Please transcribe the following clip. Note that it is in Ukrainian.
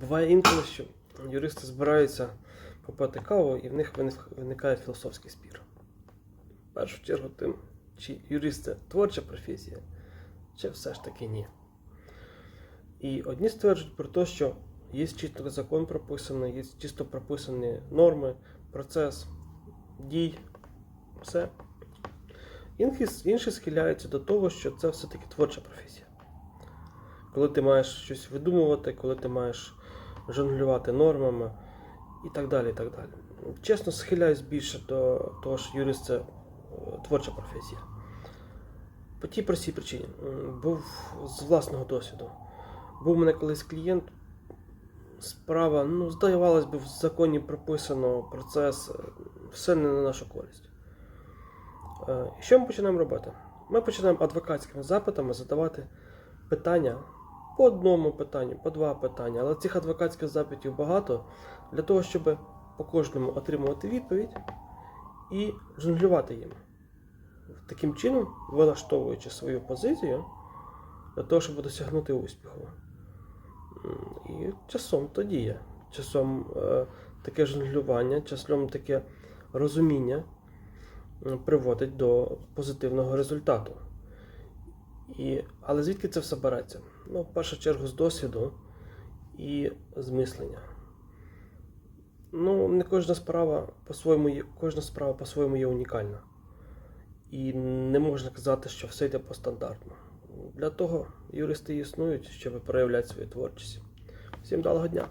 Буває інколи, що юристи збираються попити каву, і в них виникає філософський спір. В першу чергу тим, чи юрист це творча професія, чи все ж таки ні. І одні стверджують про те, що є чітко закон прописаний, є чисто прописані норми, процес дій, все. Інші схиляються до того, що це все-таки творча професія. Коли ти маєш щось видумувати, коли ти маєш жонглювати нормами і так далі. і так далі. Чесно, схиляюсь більше до того, що юрист це е, творча професія. По тій простій причині. Був з власного досвіду. Був у мене колись клієнт, справа, ну, здавалось би, в законі прописано процес, е, все не на нашу користь. Е, Що ми починаємо робити? Ми починаємо адвокатськими запитами задавати питання по одному питанню, по два питання, але цих адвокатських запитів багато для того, щоб по кожному отримувати відповідь і жонглювати їм. Таким чином, вилаштовуючи свою позицію для того, щоб досягнути успіху. І часом то діє. Часом е, таке жонглювання, часом таке розуміння приводить до позитивного результату. І, але звідки це все береться? Ну, в першу чергу, з досвіду і з мислення. Ну, не кожна справа по-своєму кожна справа по-своєму є унікальна. І не можна казати, що все йде по стандартно. Для того юристи існують, щоб проявляти свою творчість. Всім далого дня!